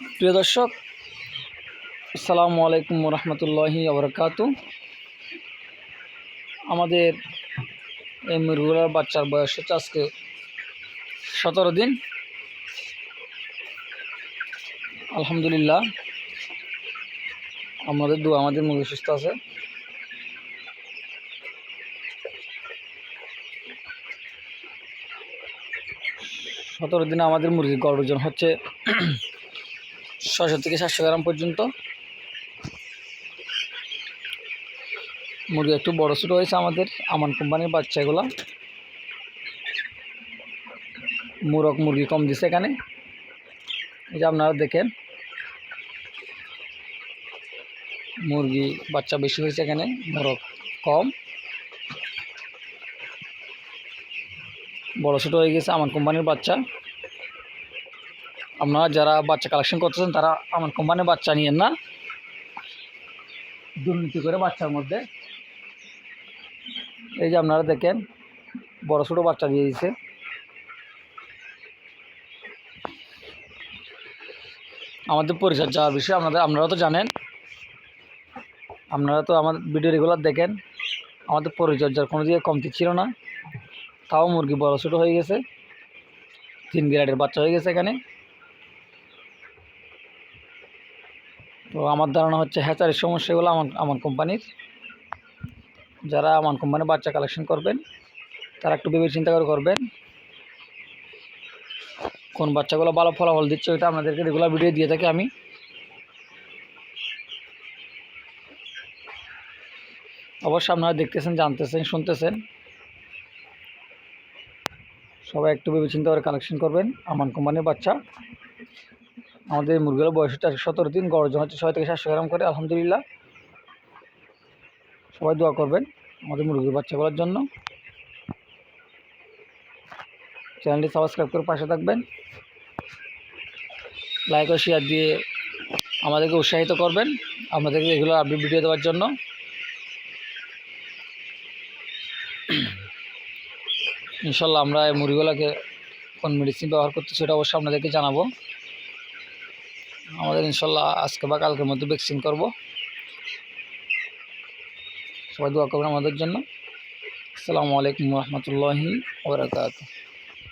প্রিয় দর্শক, আসসালামু আলাইকুম রহমতুল্লাহি আবরকাত আমাদের এই মুরগুলার বাচ্চার বয়স হচ্ছে আজকে সতেরো দিন। আলহামদুলিল্লাহ, আমাদের দু আমাদের মুরগি সুস্থ আছে। সতেরো দিনে আমাদের মুরগির গড় ওজন হচ্ছে ছশো থেকে সাতশো গ্রাম পর্যন্ত। মুরগি একটু বড় ছোটো হয়েছে আমাদের, আমান কোম্পানির বাচ্চাগুলো। মুরগ মুরগি কম দিছে এখানে। এই যে আপনারা দেখেন, মুরগি বাচ্চা বেশি হয়েছে এখানে, মোরগ কম। বড় ছোটো হয়ে গেছে আমার কোম্পানির বাচ্চা। আপনারা যারা বাচ্চা কালেকশন করতেছেন, তারা আমার কোম্পানির বাচ্চা নিয়েন না। দুর্নীতি করে বাচ্চার মধ্যে। এই যে আপনারা দেখেন, বড় ছোটো বাচ্চা দিয়ে দিছে। আমাদের পরিচর্যার বিষয়ে আপনাদের আপনারা তো জানেন। আপনারা তো আমাদের ভিডিও রেগুলার দেখেন। আমাদের পরিচর্যার কোনো দিকে কমতি ছিল না। তাও মুরগি বড় ছোটো হয়ে গেছে। তিন গ্রেডের বাচ্চা হয়ে গেছে এখানে। তো আমার ধারণা হচ্ছে হ্যাচারির সমস্যাগুলো আমার আমার কোম্পানির। যারা আমার কোম্পানির বাচ্চা কালেকশন করবেন, তারা একটু ভেবে চিন্তা করে করবেন কোন বাচ্চাগুলো ভালো ফলাফল দিচ্ছে, ওইটা আপনাদেরকে রেগুলার ভিডিও দিয়ে থাকি আমি। অবশ্যই আপনারা দেখতেছেন, জানতেছেন, শুনতেছেন। সবাই একটু ভেবে চিন্তা করে কালেকশন করবেন আমান কোম্পানির বাচ্চা। আমাদের মুরগির বয়স হচ্ছে সতেরো দিন, গড় ওজন হচ্ছে ছয় থেকে সাতশো গ্রাম করে, আলহামদুলিল্লাহ। সবাই দোয়া করবেন আমাদের মুরগির বাচ্চা বাচ্চাগুলোর জন্য। চ্যানেলটি সাবস্ক্রাইব করে পাশে থাকবেন। লাইক ও শেয়ার দিয়ে আমাদেরকে উৎসাহিত করবেন, আপনাদেরকে এগুলো আপডেট ভিডিও দেওয়ার জন্য। ইনশাল্লাহ আমরা এই মুরগিগুলোকে কোন মেডিসিন ব্যবহার করতে সেটা অবশ্যই আপনাদেরকে জানাব। আমাদের ইনশাল্লাহ আজকে বা কালকের মধ্যে ভ্যাকসিন করব। সবাই দোয়া করবেন আমাদের জন্য। আসসালামু আলাইকুম রহমতুল্লাহি ওবরাকাতুহ